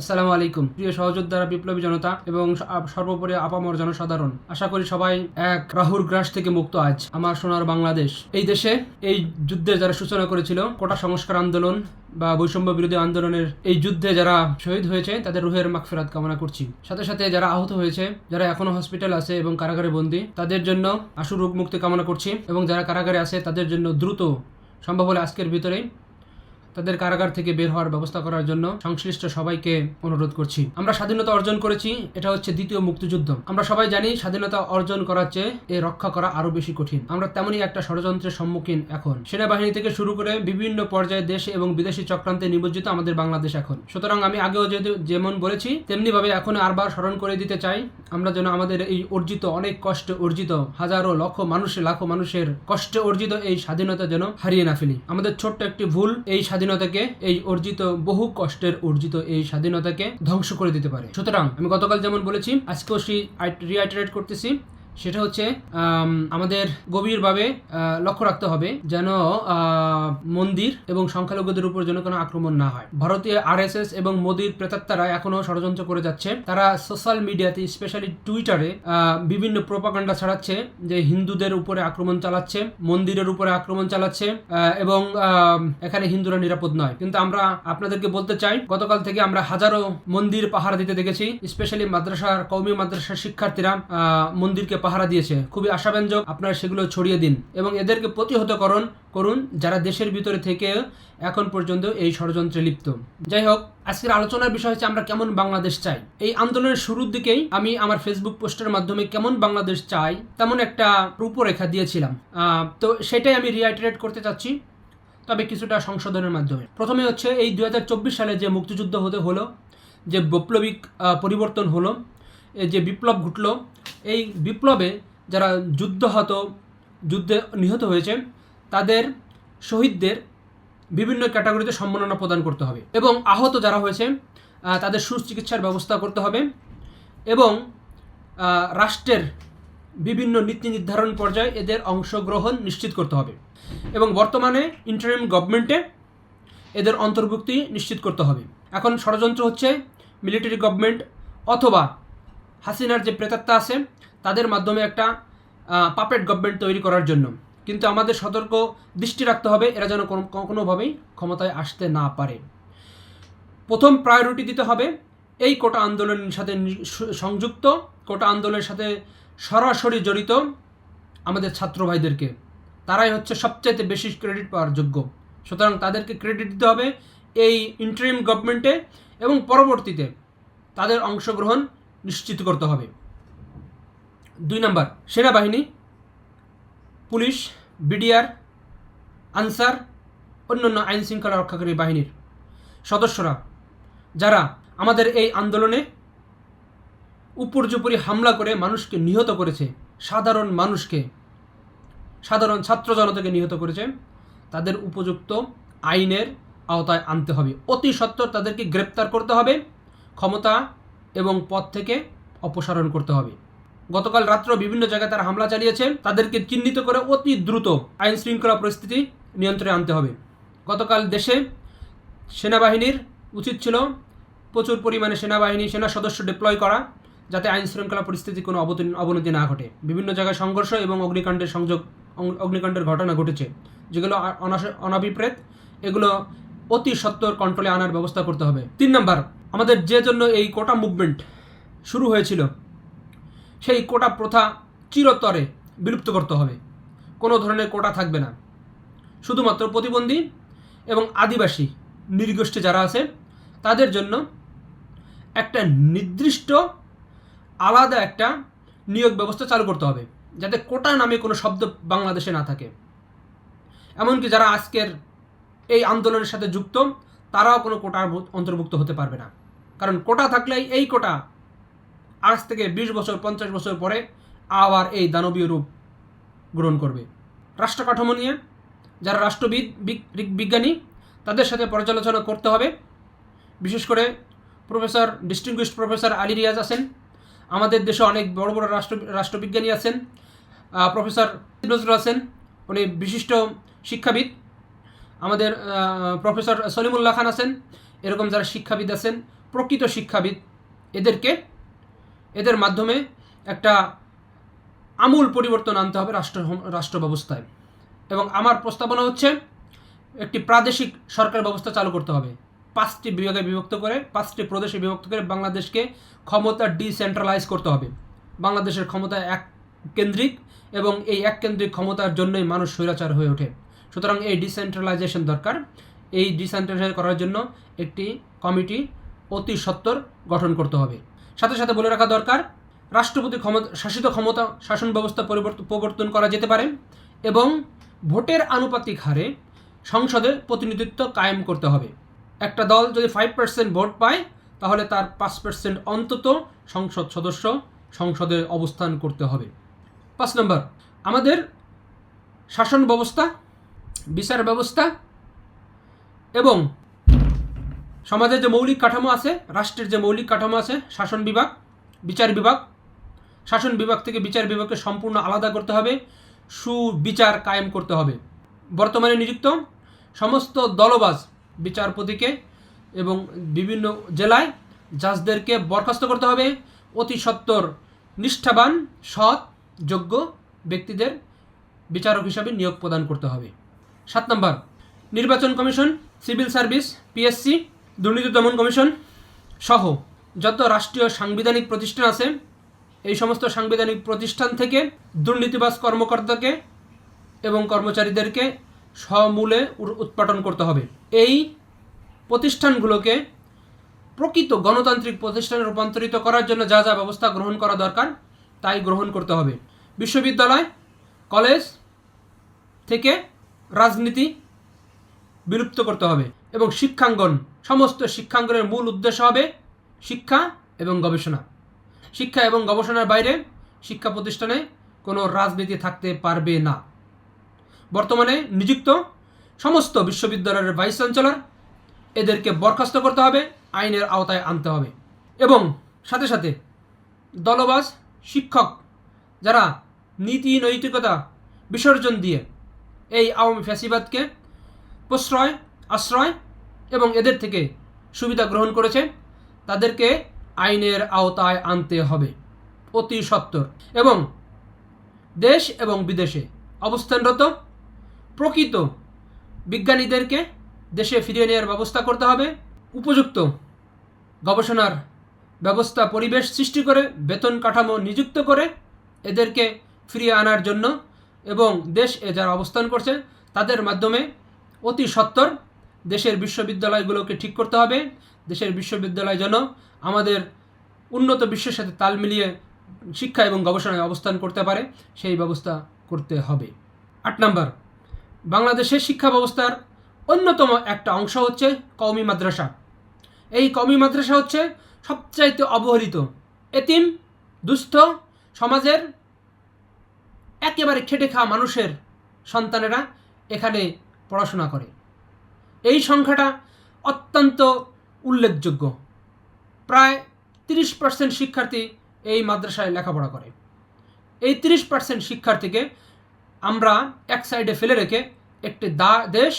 আসসালামু আলাইকুম। প্রিয় সহযোদ্ধারা, বিপ্লবী জনতা এবং সর্বোপরি আপামর জনসাধারণ, আশা করি সবাই এক রাহুর গ্রাস থেকে মুক্ত আজ আমার সোনার বাংলাদেশ। এই দেশে এই যুদ্ধে যারা সূচনা করেছিল, কোটা সংস্কার আন্দোলন বা বৈষম্য বিরোধী আন্দোলনের এই যুদ্ধে যারা শহীদ হয়েছে, তাদের রুহের মাগফিরাত কামনা করছি। সাথে সাথে যারা আহত হয়েছে, যারা এখনও হসপিটাল আছে এবং কারাগারে বন্দী, তাদের জন্য আশু রোগ মুক্তি কামনা করছি এবং যারা কারাগারে আছে, তাদের জন্য দ্রুত সম্ভব হলে আজকের ভিতরেই তাদের কারাগার থেকে বের হওয়ার ব্যবস্থা করার জন্য সংশ্লিষ্ট সবাইকে অনুরোধ করছি। আমরা স্বাধীনতা অর্জন করেছি, এটা হচ্ছে দ্বিতীয় মুক্তিযুদ্ধ। আমরা সবাই জানি স্বাধীনতা অর্জন করার চেয়ে এ রক্ষা করা আরও বেশি কঠিন। আমরা তেমনই একটা ষড়যন্ত্রের সম্মুখীন এখন। সেনাবাহিনী থেকে শুরু করে বিভিন্ন পর্যায়ে দেশে এবং বিদেশি চক্রান্তে নিমজ্জিত আমাদের বাংলাদেশ এখন। সুতরাং আমি আগেও যেমন বলেছি তেমনি ভাবে এখন আরবার স্মরণ করে দিতে চাই, আমরা যেন আমাদের এই অর্জিত, অনেক কষ্টে অর্জিত, হাজারো লক্ষ মানুষের লাখো মানুষের কষ্টে অর্জিত এই স্বাধীনতা যেন হারিয়ে না ফেলি। আমাদের ছোট্ট একটি ভুল, এই স্বাধীনতাকে, এই অর্জিত বহু কষ্টের অর্জিত এই স্বাধীনতাকে ধ্বংস করে দিতে পারে। সুতরাং আমি গতকাল যেমন বলেছি, আজকেও সেই রিআইটারেট করতেছি। সেটা হচ্ছে আমাদের গভীরভাবে লক্ষ্য রাখতে হবে যেন মন্দির এবং সংখ্যালঘুদের উপর যেন কোনো আক্রমণ না হয়। ভারতীয় আরএসএস এবং মোদির প্রেতাত্মারা এখনও ষড়যন্ত্র করে যাচ্ছে। তারা সোশ্যাল মিডিয়াতে, স্পেশালি টুইটারে বিভিন্ন প্রোপাগান্ডা ছড়াচ্ছে যে হিন্দুদের উপরে আক্রমণ চালাচ্ছে, মন্দিরের উপরে আক্রমণ চালাচ্ছে এবং এখানে হিন্দুরা নিরাপদ নয়। কিন্তু আমরা আপনাদেরকে বলতে চাই, গতকাল থেকে আমরা হাজারো মন্দির পাহারা দিতে দেখেছি, স্পেশালি মাদ্রাসার কৌমি মাদ্রাসার শিক্ষার্থীরা মন্দিরকে পাহারা দিয়েছে। খুবই আশাব্যঞ্জক আপনারা সেগুলো ছড়িয়ে দিন এবং এদেরকে প্রতিহতকরণ করুন যারা দেশের ভিতরে থেকে এখন পর্যন্ত এই ষড়যন্ত্রে লিপ্ত। যাই হোক, আজকের আলোচনার বিষয় হচ্ছে আমরা কেমন বাংলাদেশ চাই? এই আন্দোলনের শুরুর দিকেই আমি আমার ফেসবুক পোস্টের মাধ্যমে কেমন বাংলাদেশ চাই, তেমন একটা রূপরেখা দিয়েছিলাম। তো সেটাই আমি রিআইটারেট করতে চাচ্ছি, তবে কিছুটা সংশোধনের মাধ্যমে। প্রথমে হচ্ছে এই দুই হাজার চব্বিশ সালে যে মুক্তিযুদ্ধ হতে হলো, যে বৈপ্লবিক পরিবর্তন হলো যে বিপ্লব ঘটলো এই বিপ্লবে যারা যুদ্ধহত যুদ্ধে নিহত হয়েছে, তাদের শহীদদের বিভিন্ন ক্যাটাগরিতে সম্মাননা প্রদান করতে হবে এবং আহত যারা হয়েছে তাদের সুচিকিৎসার ব্যবস্থা করতে হবে এবং রাষ্ট্রের বিভিন্ন নীতি নির্ধারণ পর্যায়ে এদের অংশগ্রহণ নিশ্চিত করতে হবে এবং বর্তমানে ইন্টারিম গভর্নমেন্টে এদের অন্তর্ভুক্তি নিশ্চিত করতে হবে। এখন ষড়যন্ত্র হচ্ছে মিলিটারি গভর্নমেন্ট অথবা হাসিনার যে প্রেতাত্মা আছে, তাদের মাধ্যমে একটা পাপেট গভর্নমেন্ট তৈরি করার জন্য। কিন্তু আমাদের সতর্ক দৃষ্টি রাখতে হবে, এরা যেন কোনো, কোনোভাবেই ক্ষমতায় আসতে না পারে। প্রথম প্রায়োরিটি দিতে হবে, এই কোটা আন্দোলনের সাথে সংযুক্ত, কোটা আন্দোলনের সাথে সরাসরি জড়িত আমাদের ছাত্র ভাইদেরকে। তারাই হচ্ছে সবচাইতে বেশি ক্রেডিট পাওয়ার যোগ্য। সুতরাং তাদেরকে ক্রেডিট দিতে হবে এই ইন্টারিম গভর্নমেন্টে এবং পরবর্তীতে তাদের অংশগ্রহণ নিশ্চিত করতে হবে। দুই নম্বর, সেনাবাহিনী, পুলিশ, বিডিআর, আনসার, অন্যান্য আইন শৃঙ্খলা রক্ষাকারী বাহিনীর সদস্যরা, যারা আমাদের এই আন্দোলনে উপর্যুপরি হামলা করে মানুষকে নিহত করেছে, সাধারণ মানুষকে, সাধারণ ছাত্র জনতাকে নিহত করেছে, তাদের উপযুক্ত আইনের আওতায় আনতে হবে। অতি সত্বর তাদেরকে গ্রেপ্তার করতে হবে। ক্ষমতা এবং পথ থেকে অপসারণ করতে হবে। গতকাল রাত্র বিভিন্ন জায়গায় তারা হামলা চালিয়েছে। তাদেরকে চিহ্নিত করে অতি দ্রুত আইন শৃঙ্খলা পরিস্থিতি নিয়ন্ত্রণে আনতে হবে। গতকাল দেশে সেনাবাহিনীর উচিত ছিল প্রচুর পরিমাণে সেনাবাহিনী, সেনা সদস্য ডিপ্লয় করা যাতে আইন শৃঙ্খলা পরিস্থিতি কোনো অবনতি না ঘটে। বিভিন্ন জায়গায় সংঘর্ষ এবং অগ্নিকাণ্ডের সংযোগ অগ্নিকাণ্ডের ঘটনা ঘটেছে, যেগুলো অনাভিপ্রেত। এগুলো অতি সত্বর কন্ট্রোলে আনার ব্যবস্থা করতে হবে। তিন নাম্বার আমাদের যে জন্য এই কোটা মুভমেন্ট শুরু হয়েছিল, সেই কোটা প্রথা চিরতরে বিলুপ্ত করতে হবে। কোনো ধরনের কোটা থাকবে না। শুধুমাত্র প্রতিবন্ধী এবং আদিবাসী নৃগোষ্ঠী যারা আছে, তাদের জন্য একটা নির্দিষ্ট আলাদা একটা নিয়োগ ব্যবস্থা চালু করতে হবে, যাতে কোটা নামে কোনো শব্দ বাংলাদেশে না থাকে। এমনকি যারা আজকের এই আন্দোলনের সাথে যুক্ত, তারাও কোনো কোটার অন্তর্ভুক্ত হতে পারবে না। কারণ কোটা থাকলেই এই কোটা। আজ থেকে বিশ বছর, পঞ্চাশ বছর পরে আবার এই দানবীয় রূপ গ্রহণ করবে। রাষ্ট্র কাঠামো নিয়ে যারা রাষ্ট্রবিদ বিজ্ঞানী, তাদের সাথে পর্যালোচনা করতে হবে। বিশেষ করে professor, distinguished professor Ali Riaz আছেন। আমাদের দেশে অনেক বড় বড় রাষ্ট্র, রাষ্ট্রবিজ্ঞানী আছেন। প্রফেসর নজরুল আছেন। উনি বিশিষ্ট শিক্ষাবিদ। আমাদের প্রফেসর সলিমুল্লাহ খান আছেন। এরকম যারা শিক্ষাবিদ আছেন প্রকৃত শিক্ষাবিদ। এদেরকে, এদের মাধ্যমে একটা আমূল পরিবর্তন আনতে হবে রাষ্ট্র রাষ্ট্র ব্যবস্থায় এবং আমার প্রস্তাবনা হচ্ছে, একটি প্রাদেশিক সরকার ব্যবস্থা চালু করতে হবে। পাঁচটি বিভাগে বিভক্ত করে, পাঁচটি প্রদেশে বিভক্ত করে বাংলাদেশকে ক্ষমতা ডিসেন্ট্রালাইজ করতে হবে। বাংলাদেশের ক্ষমতা এক কেন্দ্রিক এবং এই এক কেন্দ্রিক ক্ষমতার জন্যই মানুষ স্বৈরাচার হয়ে ওঠে। সুতরাং এই ডিসেন্ট্রালাইজেশন দরকার। এই ডিসেন্ট্রালাইজ করার জন্য একটি কমিটি অতি সত্বর গঠন করতে হবে। সাথে সাথে বলে রাখা দরকার, রাষ্ট্রপতি ক্ষমতা, শাসিত ক্ষমতা শাসন ব্যবস্থা পরিবর্তন প্রবর্তন করা যেতে পারে এবং ভোটের আনুপাতিক হারে সংসদে প্রতিনিধিত্ব কায়েম করতে হবে। একটা দল যদি ফাইভ পার্সেন্ট ভোট পায়, তাহলে তার পাঁচ পার্সেন্ট অন্তত সংসদ সদস্য সংসদে অবস্থান করতে হবে। পাঁচ নম্বর, আমাদের শাসন ব্যবস্থা, বিচার ব্যবস্থা এবং সমাজের যে মৌলিক কাঠামো আছে, রাষ্ট্রের যে মৌলিক কাঠামো আছে, শাসন বিভাগ, বিচার বিভাগ, শাসন বিভাগ থেকে বিচার বিভাগকে সম্পূর্ণ আলাদা করতে হবে, সুবিচার কায়েম করতে হবে। বর্তমানে নিযুক্ত সমস্ত দলবাজ বিচারপতিকে এবং বিভিন্ন জেলায় জাজদেরকে বরখাস্ত করতে হবে। অতি সত্বর, নিষ্ঠাবান, সৎ, যোগ্য ব্যক্তিদের বিচারক হিসাবে নিয়োগ প্রদান করতে হবে। সাত নম্বর, নির্বাচন কমিশন, সিভিল সার্ভিস, পিএসসি দুর্নীতি দমন কমিশন সহ যত রাষ্ট্রীয় সাংবিধানিক প্রতিষ্ঠান আছে, এই সমস্ত সাংবিধানিক প্রতিষ্ঠান থেকে দুর্নীতিবাজ কর্মকর্তাকে এবং কর্মচারীদেরকে সমূলে উৎপাটন করতে হবে। এই প্রতিষ্ঠানগুলোকে প্রকৃত গণতান্ত্রিক প্রতিষ্ঠানে রূপান্তরিত করার জন্য যা যা ব্যবস্থা গ্রহণ করা দরকার, তাই গ্রহণ করতে হবে। বিশ্ববিদ্যালয়, কলেজ থেকে রাজনীতি বিলুপ্ত করতে হবে এবং শিক্ষাঙ্গন সমস্ত শিক্ষাঙ্গনের মূল উদ্দেশ্য হবে শিক্ষা এবং গবেষণা। শিক্ষা এবং গবেষণার বাইরে শিক্ষা প্রতিষ্ঠানে কোনো রাজনীতি থাকতে পারবে না। বর্তমানে নিযুক্ত সমস্ত বিশ্ববিদ্যালয়ের ভাইস চ্যান্সেলর এদেরকে বরখাস্ত করতে হবে, আইনের আওতায় আনতে হবে এবং সাথে সাথে দলবাজ শিক্ষক যারা নীতি, নৈতিকতা বিসর্জন দিয়ে এই আওয়ামী ফ্যাসিবাদকে প্রশ্রয়, আশ্রয় এবং এদের থেকে সুবিধা গ্রহণ করেছে, তাদেরকে আইনের আওতায় আনতে হবে। অতি সত্বর এবং দেশ এবং বিদেশে অবস্থানরত প্রকৃত বিজ্ঞানীদেরকে দেশে ফিরিয়ে নেওয়ার ব্যবস্থা করতে হবে। উপযুক্ত গবেষণার ব্যবস্থা পরিবেশ সৃষ্টি করে, বেতন কাঠামো নিযুক্ত করে এদেরকে ফিরিয়ে আনার জন্য এবং দেশ এ যারা অবস্থান করছে, তাদের মাধ্যমে অতি সত্বর দেশের বিশ্ববিদ্যালয়গুলোকে ঠিক করতে হবে। দেশের বিশ্ববিদ্যালয় যেন আমাদের উন্নত বিশ্বের সাথে তাল মিলিয়ে শিক্ষা এবং গবেষণায় অবস্থান করতে পারে, সেই ব্যবস্থা করতে হবে। আট নাম্বার, বাংলাদেশের শিক্ষা ব্যবস্থার অন্যতম একটা অংশ হচ্ছে কওমি মাদ্রাসা। এই কওমি মাদ্রাসা হচ্ছে সবচাইতে অবহেলিত, এতিম, দুস্থ সমাজের একেবারে খেটে খাওয়া মানুষের সন্তানেরা এখানে পড়াশোনা করে। এই সংখ্যাটা অত্যন্ত উল্লেখযোগ্য। প্রায় তিরিশ পার্সেন্ট শিক্ষার্থী এই মাদ্রাসায় লেখাপড়া করে। এই তিরিশ পার্সেন্ট শিক্ষার্থীকে আমরা এক সাইডে ফেলে রেখে একটি দা, দেশ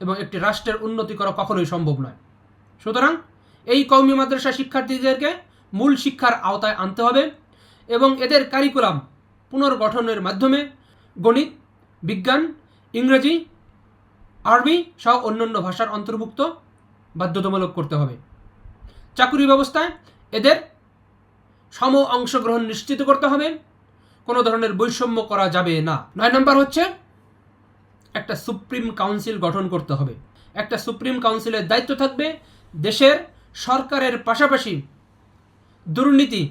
এবং একটি রাষ্ট্রের উন্নতি করা কখনোই সম্ভব নয়। সুতরাং এই কৌমি মাদ্রাসা শিক্ষার্থীদেরকে মূল শিক্ষার আওতায় আনতে হবে এবং এদের কারিকুলাম পুনর্গঠনের মাধ্যমে গণিত, বিজ্ঞান, ইংরেজি আরবি সহ অন্যান্য ভাষার অন্তর্ভুক্ত বাধ্যতামূলক করতে হবে। চাকুরি ব্যবস্থায় এদের সম অংশগ্রহণ নিশ্চিত করতে হবে। কোনো ধরনের বৈষম্য করা যাবে না। নয় নম্বর হচ্ছে একটা সুপ্রিম কাউন্সিল গঠন করতে হবে। একটা সুপ্রিম কাউন্সিলের দায়িত্ব থাকবে দেশের সরকারের পাশাপাশি দুর্নীতি,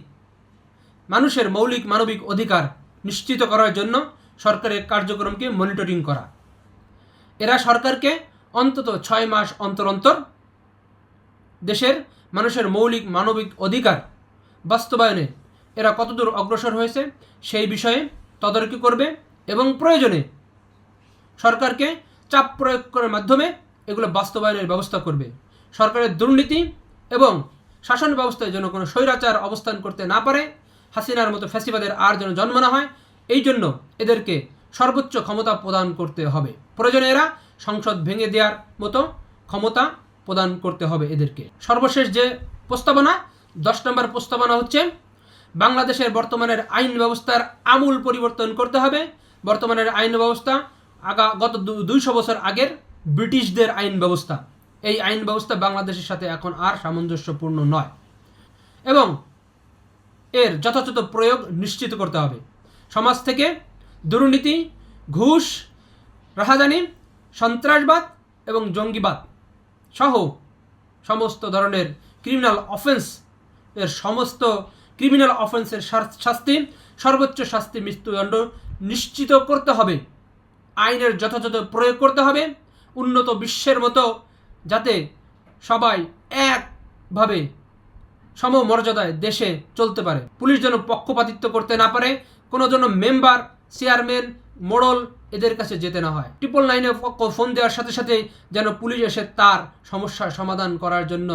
মানুষের মৌলিক মানবিক অধিকার নিশ্চিত করার জন্য সরকারের কার্যক্রমকে মনিটরিং করা। এরা সরকারকে অন্তত ছয় মাস অন্তর অন্তর দেশের মানুষের মৌলিক মানবিক অধিকার বাস্তবায়নে এরা কতদূর অগ্রসর হয়েছে সেই বিষয়ে তদারকি করবে এবং প্রয়োজনে সরকারকে চাপ প্রয়োগ করার মাধ্যমে এগুলো বাস্তবায়নের ব্যবস্থা করবে। সরকারের দুর্নীতি এবং শাসন ব্যবস্থায় যেন কোনো স্বৈরাচার অবস্থান করতে না পারে, হাসিনার মতো ফ্যাসিবাদের আর যেন জন্ম না হয়, এই জন্য এদেরকে সর্বোচ্চ ক্ষমতা প্রদান করতে হবে। প্রয়োজনে এরা সংসদ ভেঙে দেওয়ার মতো ক্ষমতা প্রদান করতে হবে এদেরকে। সর্বশেষ যে প্রস্তাবনা, দশ নম্বর প্রস্তাবনা হচ্ছে, বাংলাদেশের বর্তমানের আইন ব্যবস্থার আমূল পরিবর্তন করতে হবে। বর্তমানের আইন ব্যবস্থা আগা, গত দুইশো বছর আগের ব্রিটিশদের আইন ব্যবস্থা। এই আইন ব্যবস্থা বাংলাদেশের সাথে এখন আর সামঞ্জস্যপূর্ণ নয়। এবং এর যথাযথ প্রয়োগ নিশ্চিত করতে হবে। সমাজ থেকে দুর্নীতি, ঘুষ রাহাজানি, সন্ত্রাসবাদ এবং জঙ্গিবাদ সহ সমস্ত ধরনের ক্রিমিনাল অফেন্স এর সমস্ত ক্রিমিনাল অফেন্সের শাস্তি, সর্বোচ্চ শাস্তি মৃত্যুদণ্ড নিশ্চিত করতে হবে। আইনের যথাযথ প্রয়োগ করতে হবে। উন্নত বিশ্বের মতো যাতে সবাই একভাবে সমমর্যাদায় দেশে চলতে পারে। পুলিশ যেন পক্ষপাতিত্ব করতে না পারে, কোনো যেন মেম্বার চেয়ারম্যান মোড়ল এদের কাছে যেতে না হয়। ট্রিপল নাইনে ফোন দেওয়ার সাথে সাথে যেন পুলিশ এসে তার সমস্যার সমাধান করার জন্য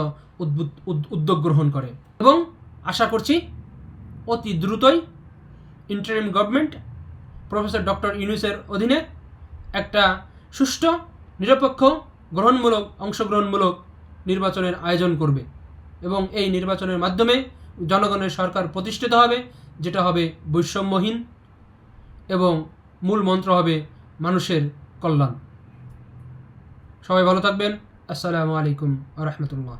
উদ্যোগ গ্রহণ করে। এবং আশা করছি অতি দ্রুতই ইন্টারিম গভর্নমেন্ট প্রফেসর ডক্টর ইউনুসের অধীনে একটা সুষ্ঠু, নিরপেক্ষ, গ্রহণমূলক, অংশগ্রহণমূলক নির্বাচনের আয়োজন করবে। এবং এই নির্বাচনের মাধ্যমে জনগণের সরকার প্রতিষ্ঠিত হবে, যেটা হবে বৈষম্যহীন এবং মূল মন্ত্র হবে মানুষের কল্যাণ। সবাই ভালো থাকবেন। আসসালামু আলাইকুম রহমতুল্লাহ।